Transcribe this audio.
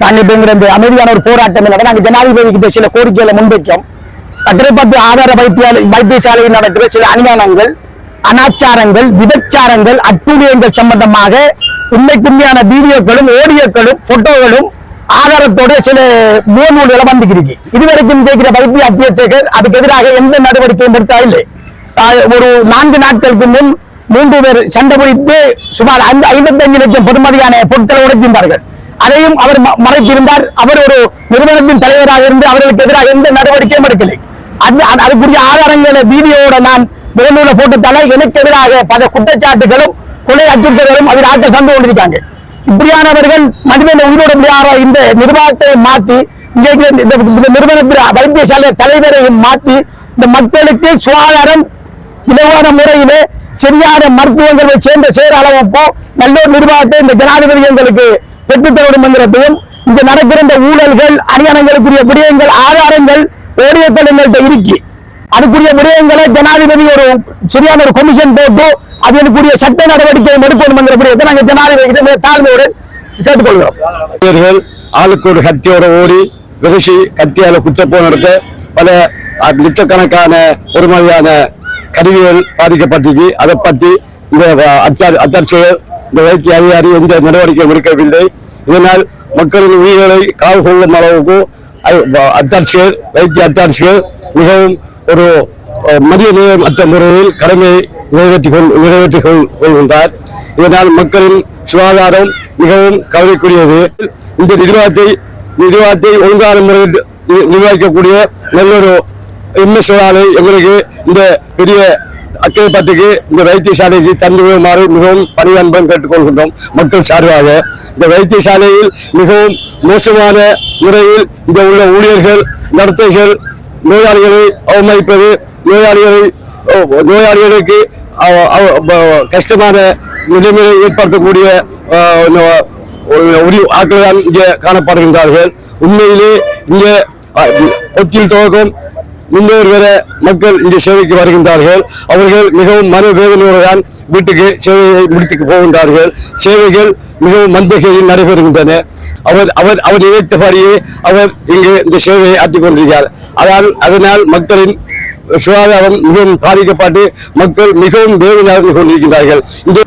நாங்கள் இப்ப இந்த அமைதியான ஒரு போராட்டம் நடக்கும் நாங்கள் ஜனாதிபதிக்கு சில கோரிக்கைகளை முன்வைக்கும் பத்திரப்பத்து ஆதார வைத்தியாலய வைத்தியசாலையில் நடக்கிற சில அநியாயங்கள் அனாச்சாரங்கள் விபச்சாரங்கள் அட்டூழியங்கள் சம்பந்தமாக உண்மைக்குண்மையான வீடியோக்களும் ஓடியோக்களும் போட்டோகளும் ஆதாரத்தோட சில முகநூல்களை வந்துக்கிறீங்க இதுவரைக்கும் கேட்கிற வைத்திய அத்தியட்சகர் அதுக்கு எதிராக எந்த நடவடிக்கையும் எடுத்தா இல்லை. ஒரு நான்கு நாட்களுக்கு முன் மூன்று பேர் சண்டை பிடித்து சுமார் ஐந்து ஐம்பத்தஞ்சு லட்சம் பெறுமதியான பொருட்களை உடைக்கின்றார்கள் அதையும் அவர் மறைத்திருந்தார். அவர் ஒரு நிறுவனத்தின் தலைவராக இருந்து அவர்களுக்கு எதிராக எந்த நடவடிக்கையும் எடுக்கலை. அது அதுக்குரிய ஆதாரங்களை வீடியோவோட நான் முகநூல போட்டுத்தால எனக்கு எதிராக பல குற்றச்சாட்டுகளும் கொலை அச்சுறுத்தல்களும் அதில் ஆட்ட சந்து கொண்டிருக்காங்க. இப்படியானவர்கள் மனிதனை உயிரோட முடியாத இந்த நிர்வாகத்தை மாற்றி இந்த நிறுவனத்தில் வைத்தியசாலை தலைவரையும் மாற்றி இந்த மக்களுக்கு சுகாதாரம் இலவான முறையிலே சரியான மருத்துவங்களை சேர்ந்த சேர நல்ல நிர்வாகத்தை இந்த ஜனாதிபதி எங்களுக்கு பெற்றுத்தர வேண்டும் என்கிறதையும் இங்க நடக்கிற ஊழல்கள் அரியணங்களுக்குரிய விடயங்கள் ஆதாரங்கள் ஓடியக்கள் எங்கள்கிட்ட இருக்கு. அதுக்குரிய விடயங்களை ஜனாதிபதி ஒரு சரியான ஒரு கமிஷன் போட்டு அதற்குரிய சட்ட நடவடிக்கை எடுக்கணும் என்கிற விடயத்தை நாங்கள் ஜனாதிபதி தாழ்மையோடு கேட்டுக்கொள்கிறோம். ஆளுக்கு ஒரு கத்தியோட ஓடி விகசி கத்தியால குத்தப்போ நடத்த பல லட்சக்கணக்கான லட்சக்கணக்கான மாதிரியான கருவிகள் பாதிக்கப்பட்டிருக்கு. அதை பற்றி இந்த அஹ், அத்தார் அத்தாட்சியர் இந்த வைத்திய அதிகாரி எந்த நடவடிக்கையும் எடுக்கவில்லை. இதனால் மக்களின் உயிர்களை காவு கொள்ளும் அளவுக்கு அத்தாட்சியர் வைத்திய அத்தாட்சியர் மிகவும் ஒரு மதிய நிலையம் அற்ற முறையில் கடமையை நிறைவேற்றி கொள் நிறைவேற்றிக் கொள் கொள்கின்றார். இதனால் மக்களின் சுகாதாரம் மிகவும் கவலைக்குரியது. இந்த நிர்வாகத்தை நிர்வாகத்தை ஒழுங்கான முறையில் நி- நிர்வகிக்கக்கூடிய நல்லொரு எம்எஸ்ஆலை எங்களுக்கு இந்த பெரிய அக்கரைப்பட்டுக்கு இந்த வைத்தியசாலைக்கு தந்து வருமாறு மிகவும் பணிவன்பம் கேட்டுக்கொள்கின்றோம் மக்கள் சார்பாக. இந்த வைத்தியசாலையில் மிகவும் மோசமான முறையில் இந்த உள்ள ஊழியர்கள் நடத்தைகள் நோயாளிகளை அவமதிப்பது நோயாளிகளை நோயாளிகளுக்கு அவ- அவ- கஷ்டமான நிலைமையை ஏற்படுத்தக்கூடிய உரி ஆட்கள் தான் இங்கே காணப்படுகின்றார்கள். உண்மையிலே இங்கே கொச்சியில் துவக்கம் முன்னோர் வர மக்கள் இந்த சேவைக்கு வருகின்றார்கள். அவர்கள் மிகவும் மனவேதனையுடன் வீட்டுக்கு சேவையை முடித்துக்கு போகின்றார்கள். சேவைகள் மிகவும் மந்தகையில் நடைபெறுகின்றன. அவர் அவர் அவர் இழைத்தபடியே அவர் இங்கு இந்த சேவையை ஆற்றிக் கொண்டிருக்கிறார். அதால் அதனால் மக்களின் சுகாதாரம் மிகவும் பாதிக்கப்பட்டு மக்கள் மிகவும் வேதனை கொண்டிருக்கின்றார்கள். இந்த